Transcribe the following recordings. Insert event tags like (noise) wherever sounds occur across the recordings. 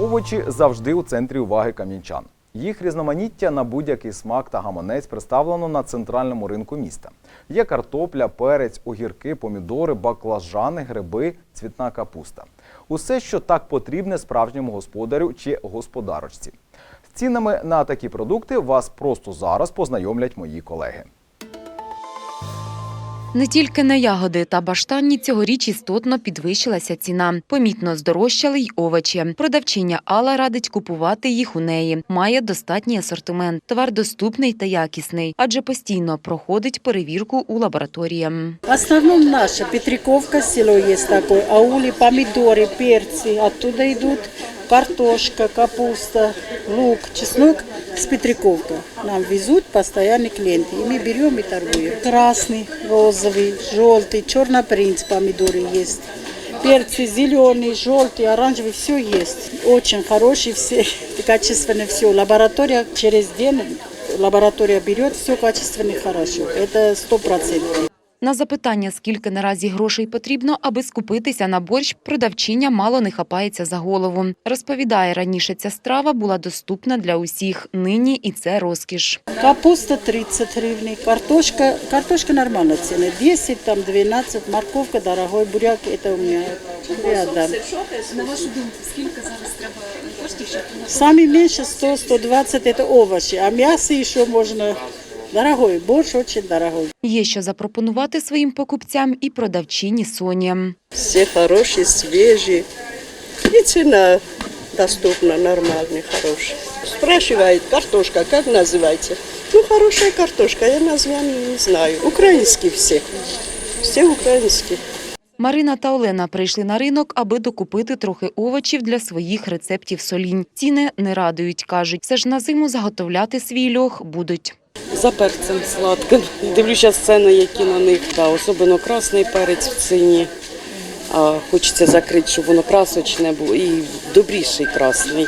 Овочі завжди у центрі уваги кам'янчан. Їх різноманіття на будь-який смак та гаманець представлено на центральному ринку міста. Є картопля, перець, огірки, помідори, баклажани, гриби, цвітна капуста. Усе, що так потрібне справжньому господарю чи господарочці. З цінами на такі продукти вас просто зараз познайомлять мої колеги. Не тільки на ягоди та баштанні цьогоріч істотно підвищилася ціна. Помітно здорожчали й овочі. Продавчиня Алла радить купувати їх у неї. Має достатній асортимент. Товар доступний та якісний, адже постійно проходить перевірку у лабораторії. В основном наша Петриковка, село есть такое, аули, помидоры, перцы, оттуда идут картошка, капуста, лук, чеснок с Петриковка. Нам везут постоянные клиенты, и мы берем и торгуем. Красный, розовый, желтый, черный принц помидоры есть. Перцы зеленый, желтый, оранжевый, все есть. Очень хорошие все, (laughs) качественно все. Лаборатория через день, лаборатория берет, все качественно и хорошо. Это сто процентов. На запитання, скільки наразі грошей потрібно, аби скупитися на борщ, продавчиня мало не хапається за голову. Розповідає, раніше ця страва була доступна для усіх. Нині і це розкіш. Капуста 30 гривен, картошка, картошка нормально цены, 10, там 12, морковка дорогой, буряк это у меня я отдам. На вашу думку, скільки зараз треба коштів, щоб Самый меньше 100-120 это овощи, а мясо еще можно дорогой, борщ очень дорогой. Є що запропонувати своїм покупцям і продавчині Соні. Все хорошие, свежие. И цена доступна, нормальная, хорошая. Спрашивает, картошка, как называете? Ну, хорошая картошка, я название не знаю. Украинские все. Все украинские. Марина та Олена прийшли на ринок, аби докупити трохи овочів для своїх рецептів солінь. Ціни не радують, кажуть. Все ж на зиму заготовляти свій льох будуть. За перцем сладким. Дивлюся сцени, які на них, та особливо красний перець в ціні. А хочеться закрити, щоб воно красочне було і добріший красний.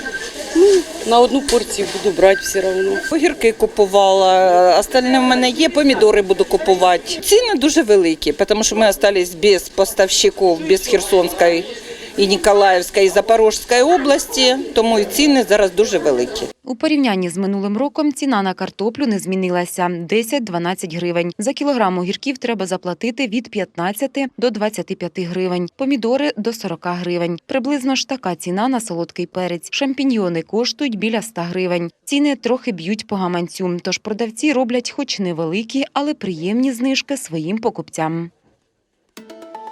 Ну, на одну порцію буду брати все одно. Огірки купувала, остальне в мене є, помідори буду купувати. Ціни дуже великі, тому що ми залишились без поставщиків, без Херсонської і Ніколаївської, і Запорізької області, тому і ціни зараз дуже великі. У порівнянні з минулим роком ціна на картоплю не змінилася – 10-12 гривень. За кілограм огірків треба заплатити від 15 до 25 гривень, помідори – до 40 гривень. Приблизно ж така ціна на солодкий перець. Шампіньйони коштують біля 100 гривень. Ціни трохи б'ють по гаманцю, тож продавці роблять хоч невеликі, але приємні знижки своїм покупцям.